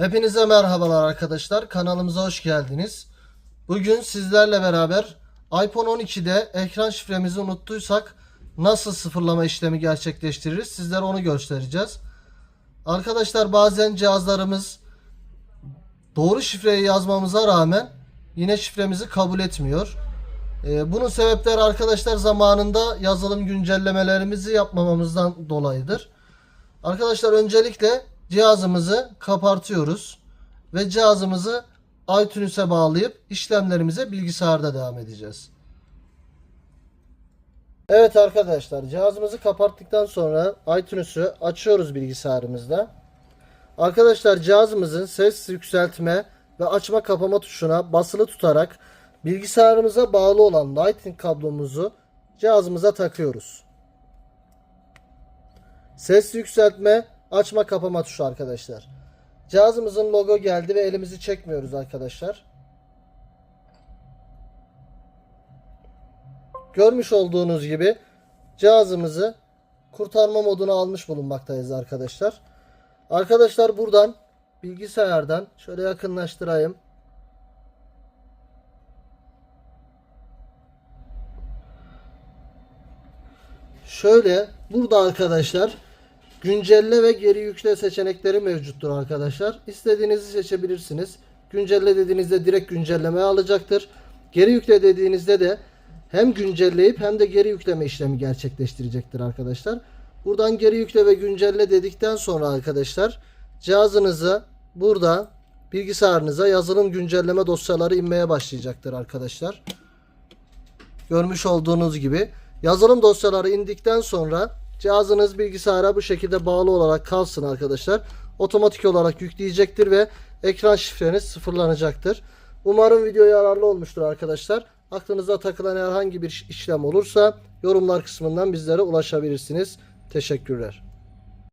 Hepinize merhabalar arkadaşlar. Kanalımıza hoş geldiniz. Bugün sizlerle beraber iPhone 12'de ekran şifremizi unuttuysak nasıl sıfırlama işlemi gerçekleştiririz? Sizlere onu göstereceğiz. Arkadaşlar bazen cihazlarımız doğru şifreyi yazmamıza rağmen yine şifremizi kabul etmiyor. Ee, bunun sebepleri arkadaşlar zamanında yazılım güncellemelerimizi yapmamamızdan dolayıdır. Arkadaşlar öncelikle cihazımızı kapatıyoruz ve cihazımızı iTunes'e bağlayıp işlemlerimize bilgisayarda devam edeceğiz. Evet arkadaşlar cihazımızı kapattıktan sonra iTunes'u açıyoruz bilgisayarımızda. Arkadaşlar cihazımızın ses yükseltme ve açma kapama tuşuna basılı tutarak bilgisayarımıza bağlı olan Lightning kablomuzu cihazımıza takıyoruz. Ses yükseltme, açma kapama tuşu arkadaşlar. Cihazımızın logo geldi ve elimizi çekmiyoruz arkadaşlar. Görmüş olduğunuz gibi cihazımızı kurtarma moduna almış bulunmaktayız arkadaşlar. Arkadaşlar buradan bilgisayardan şöyle yakınlaştırayım. Şöyle burada arkadaşlar güncelle ve geri yükle seçenekleri mevcuttur arkadaşlar. İstediğinizi seçebilirsiniz. Güncelle dediğinizde direkt güncellemeye alacaktır. Geri yükle dediğinizde de hem güncelleyip hem de geri yükleme işlemi gerçekleştirecektir arkadaşlar. Buradan geri yükle ve güncelle dedikten sonra arkadaşlar cihazınızı burada bilgisayarınıza yazılım güncelleme dosyaları inmeye başlayacaktır arkadaşlar. Görmüş olduğunuz gibi yazılım dosyaları indikten sonra cihazınız bilgisayara bu şekilde bağlı olarak kalsın arkadaşlar. Otomatik olarak yükleyecektir ve ekran şifreniz sıfırlanacaktır. Umarım video yararlı olmuştur arkadaşlar. Aklınıza takılan herhangi bir işlem olursa yorumlar kısmından bizlere ulaşabilirsiniz. Teşekkürler.